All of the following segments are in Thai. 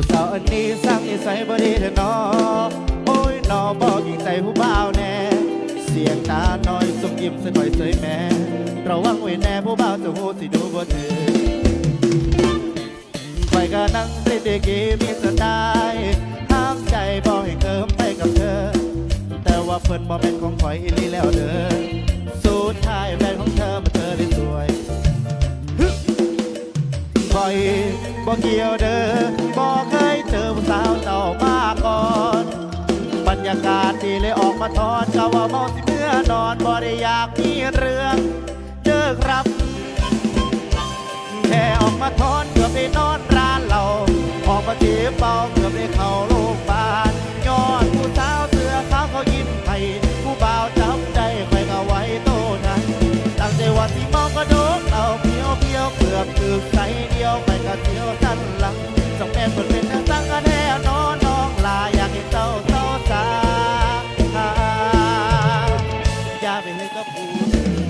ผู้สาวอันนี้สร้างนิสัยบ่ดีเถอะนอโอ้ยนอบอกยิงใจผู้บ่าวแน่ เสียงตาน้อยส่งยิ้มสะก่อยเสยแม่ระวังไว้แน่ผู้บ่าวจะหูสิดูบ่ถือไปก็นั่งเล่นเดกีมีสไตล์ห้ามใจบอกให้เกิมไปกับเธอ แต่ว่าเพิ่นบ่เป็นของข่อยอีหลีแล้วเด้อสุดท้ายแฟนของเธอมาเธอได้สวย บ่เกี่ยวเด้อบ่เคยเจอผู้สาวเจ้ามาก่อน บรรยากาศดีเลยออกมาทอนก็ว่าเมาสิเมื่อนอนบ่ได้อยากมีเรื่องเจอครับ แค่ออกมาทอนเกือบไปนอนร้านเราออกมาจีบเขือเข้า ก็เที่ยวสั้นหลังสองแม่คนเป็นนางสังกะแน่นอนน้องลาอยากให้เจ้าเจ้าสาอย่าไปเลยกับผู้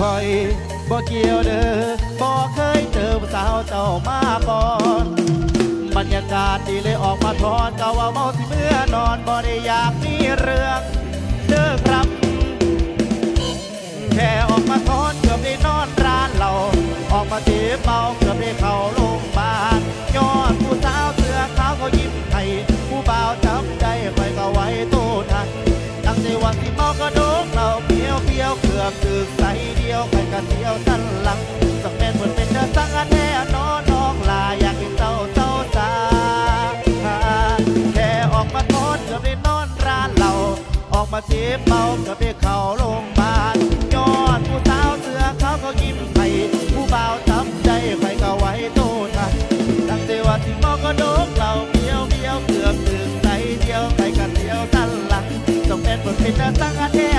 คอยบ่เกี่ยวเด้อบ่เคยเจอสาวเจ้ามาก่อนบรรยากาศดีเลยออกมาทอนก็ว่าเมาสิเมื่อนอนบ่ได้อยากมีเรื่องเด้อครับ แค่ออกมาทอนเกือบได้นอนร้านเราออกมาเจ็บเบาเกือบได้เข้า ยวเกือบถึกใสเดียวไปกันเที่ยวสันหลังสักแม่นเหมือนเป็นเนื้อสังอันแน่นอนน้องลาอยากเห็นเจ้าเจ้าสาแค่ออกมาทอนเกือบได้นอนร้านเราออกมาเจ็บเบาเกือบได้เข้าโรงพยาบาลยอนผู้สาวเสื้อขาวเขายิ้มให้ผู้บ่าวจำใจใครก็ไว้โตทันตั้งแต่ว่าที่มองก็โดกเราเพียวเพียวเกือบถึงใจเดียวใครกันเดียวตั้นหลังต้องเป็นบทเป็นเนื้อตั้งอันแน่